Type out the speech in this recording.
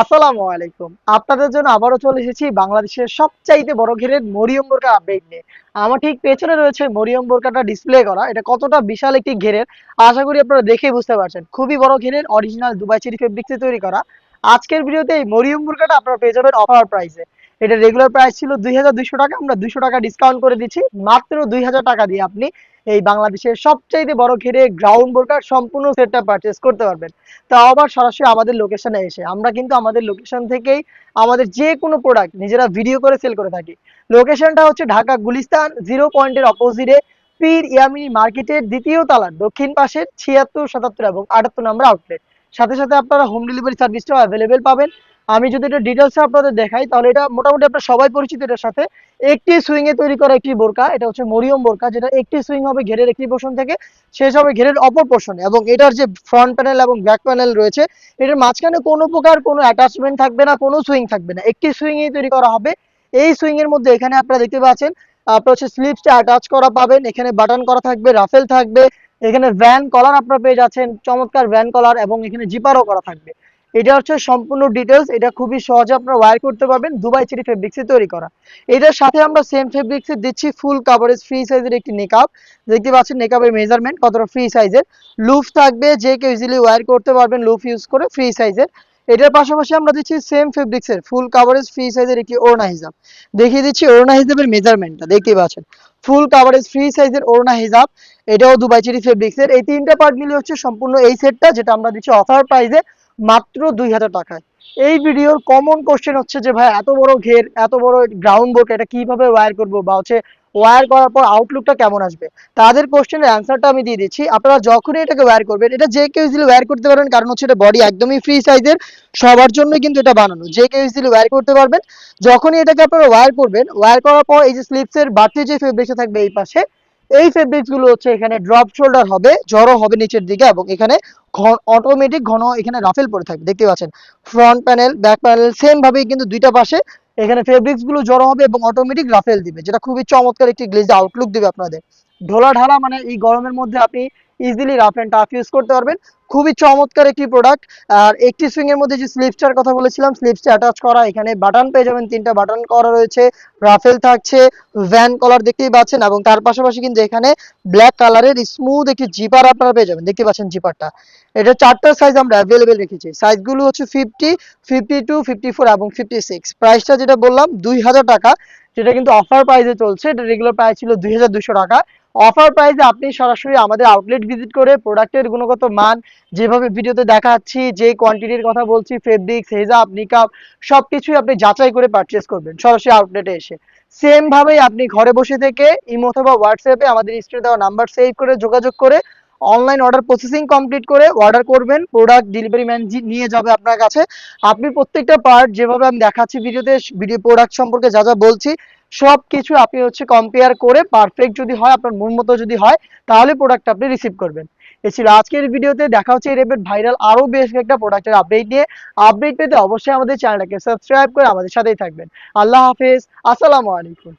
আসসালামু আলাইকুম। আপনাদের জন্য আবারও চলে এসেছি বাংলাদেশের সবচাইতে বড় ঘেরের মরিয়ম বোরকা আপডেট নিয়ে। আমার ঠিক পেছনে রয়েছে মরিয়ম বোরকাটা ডিসপ্লে করা। এটা কতটা বিশাল একটি ঘেরের, আশা করি আপনারা দেখেই বুঝতে পারছেন। খুবই বড় ঘেরের অরিজিনাল দুবাই চেরি ফেব্রিক্সে তৈরি করা। আজকের ভিডিওতে এই মরিয়ম বোরকাটা আপনারা পেয়ে যাবেন অফার প্রাইসে এটা রেগুলার প্রাইস ছিল দুই হাজার দুইশো টাকা, আমরা দুইশো টাকা ডিসকাউন্ট করে দিচ্ছি। মাত্র দুই হাজার টাকা দিয়ে আপনি এই বাংলাদেশের সবচাইতে বড় ঘেরে গ্রাউন্ড বোরকার সম্পূর্ণ সেটটা পারচেস করতে পারবেন। তাও আবার সরাসরি আমাদের লোকেশনে এসে। আমরা কিন্তু আমাদের লোকেশন থেকেই আমাদের যে কোনো প্রোডাক্ট নিজেরা ভিডিও করে সেল করে থাকি। লোকেশনটা হচ্ছে ঢাকা গুলিস্তান জিরো পয়েন্টের অপোজিটে পীর ইয়ামি মার্কেটের দ্বিতীয় তালার দক্ষিণ পাশের ছিয়াত্তর সাতাত্তর এবং আটাত্তর নম্বর আউটলেট সাথে সাথে আপনারা হোম ডেলিভারি সার্ভিসটাও অ্যাভেলেবেল পাবেন। আমি যদি এটা ডিটেলসে আপনাদের দেখাই, তাহলে এটা মোটামুটি আপনার সবাই পরিচিত এটার সাথে। একটি সুইং এ তৈরি করা একটি বোরকা, এটা হচ্ছে মরিয়ম বোরকা, যেটা একটি সুইং হবে ঘেরের একটি পোর্শন থেকে, শেষ হবে ঘেরের অপর পোর্শনে এবং এটার যে ফ্রন্ট প্যানেল এবং ব্যাক প্যানেল রয়েছে, এটার মাঝখানে কোনো প্রকার কোনো অ্যাটাচমেন্ট থাকবে না, কোনো সুইং থাকবে না। একটি সুইং এই তৈরি করা হবে। এই সুইং এর মধ্যে এখানে আপনারা দেখতে পাচ্ছেন, আপনার হচ্ছে স্লিপসটা অ্যাটাচ করা পাবেন। এখানে বাটন করা থাকবে রাফেল থাকবে। এখানে ভ্যান কলার আপনারা পেয়ে যাচ্ছেন, চমৎকার ভ্যান কলার এবং এখানে জিপারও করা থাকবে। এটা হচ্ছে সম্পূর্ণ ডিটেলস এটা খুবই সহজে আপনারা ওয়্যার করতে পারবেন দুবাই চেরি ফেব্রিক্সে তৈরি করা। এটার সাথে আমরা সেম ফেব্রিক্সে দিচ্ছি ফুল কাভারেজ ফ্রি সাইজের একটি নেকআপ দেখতে পাচ্ছেন নেকআপের মেজারমেন্ট কতটা ফ্রি সাইজের লুফ থাকবে, যে কেউ ইজিলি ওয়্যার করতে পারবেন লুফ ইউজ করে ফ্রি সাইজের এটার পাশাপাশি আমরা দিচ্ছি সেম ফেব্রিক্সের ফুল কাভারেজ ফ্রি সাইজের একটি ওড়না হিজাব দেখিয়ে দিচ্ছি ওড়না হিজাবের মেজারমেন্টটা দেখতেই পাচ্ছেন। ফুল কাভারেজ ফ্রি সাইজের ওড়না হিজাব এটাও দুবাই চেরি ফেব্রিক্সের এই তিনটা পার্ট মিলে হচ্ছে সম্পূর্ণ এই সেটটা যেটা আমরা দিচ্ছি অফার প্রাইসে মাত্র দুই হাজার টাকায়। এই ভিডিওর কমন কোশ্চেন হচ্ছে যে, ভাই, এত বড় ঘের, এত বড় গ্রাউন্ড বোর্ড এটা কীভাবে ওয়্যার করব? বা হচ্ছে ওয়্যার করার পর আউটলুকটা কেমন আসবে? তাদের কোশ্চেনের অ্যান্সারটা আমি দিয়ে দিচ্ছি। আপনারা যখনই এটাকে ওয়্যার করবেন, এটা যে কেউ ইজিলি ওয়্যার করতে পারবেন, কারণ হচ্ছে এটা বডি একদমই ফ্রি সাইজের সবার জন্য কিন্তু এটা বানানো। যে কেউ ইজিলি ওয়্যার করতে পারবেন, যখনই এটাকে আপনারা ওয়্যার করবেন ওয়্যার করার পর এই যে স্লিপসের বাড়তি যে ফেব্রিক্সটা থাকবে এই পাশে এই ফেব্রিক্সগুলো হচ্ছে এখানে ড্রপ শোল্ডার হবে জড়ো হবে নিচের দিকে এবং এখানে অটোমেটিক ঘন এখানে রাফেল পরে থাকবে। দেখতে পাচ্ছেন? Front panel back panel same ভাবেই কিন্তু দুইটা পাশে এখানে ফেব্রিক্সগুলো জড়ো হবে এবং অটোমেটিক রাফেল দিবে, যেটা খুবই চমৎকার একটি গ্লেজ আউটলুক দিবে আপনাদের। ঢোলা ঢালা মানে এই গরমের মধ্যে আপনি easily rough and tough use করতে পারবেন। খুবই চমৎকার একটি প্রোডাক্ট আর একটি সুইং এর মধ্যে যে স্লিপসটার কথা বলেছিলাম স্লিপসটা অ্যাটাচ করা, এখানে বাটন পেয়ে যাবেন, তিনটা বাটন করা রয়েছে। রাফেল থাকছে ভ্যান কলার দেখতেই পাচ্ছেন এবং তার পাশাপাশি কিন্তু এখানে ব্ল্যাক কালারের স্মুথ একটি জিপার আপনারা পেয়ে যাবেন। দেখতে পাচ্ছেন জিপারটা এটা চারটা সাইজ আমরা অ্যাভেলেবেল রেখেছি। সাইজগুলো হচ্ছে fifty fifty two fifty four এবং ফিফটি সিক্স প্রাইসটা যেটা বললাম, দুই হাজার টাকা। যেটা কিন্তু অফার প্রাইসে চলছে, এটা রেগুলার প্রাইস ছিল দুই টাকা। অফার প্রাইসে আপনি সরাসরি আমাদের আউটলেট ভিজিট করে প্রোডাক্টের গুণগত মান যেভাবে ভিডিওতে দেখাচ্ছি, যে কোয়ান্টিটির কথা বলছি ফেব্রিক্স হেজাব নিকাপ সবকিছুই আপনি যাচাই করে পারচেস করবেন সরাসরি আউটলেটে এসে। সেম ভাবেই আপনি ঘরে বসে থেকে ইমো অথবা হোয়াটসঅ্যাপে আমাদের স্ক্রিনে দেওয়া নাম্বার সেভ করে যোগাযোগ করে অনলাইন অর্ডার প্রসেসিং কমপ্লিট করে অর্ডার করবেন প্রোডাক্ট ডেলিভারি ম্যান নিয়ে যাবে আপনার কাছে। আপনি প্রত্যেকটা পার্ট যেভাবে আমি দেখাচ্ছি ভিডিওতে ভিডিও প্রোডাক্ট সম্পর্কে যা যা বলছি সব কিছু আপনি হচ্ছে কম্পেয়ার করে পারফেক্ট যদি হয়, আপনার মন মতো যদি হয়, তাহলে প্রোডাক্ট আপনি রিসিভ করবেন। এছাড়া আজকের ভিডিওতে দেখা হচ্ছে এই ভাইরাল আরও বেশ কয়েকটা প্রোডাক্টের আপডেট নিয়ে। আপডেট পেতে অবশ্যই আমাদের চ্যানেলটাকে সাবস্ক্রাইব করে আমাদের সাথেই থাকবেন। আল্লাহ হাফেজ, আসসালামু আলাইকুম।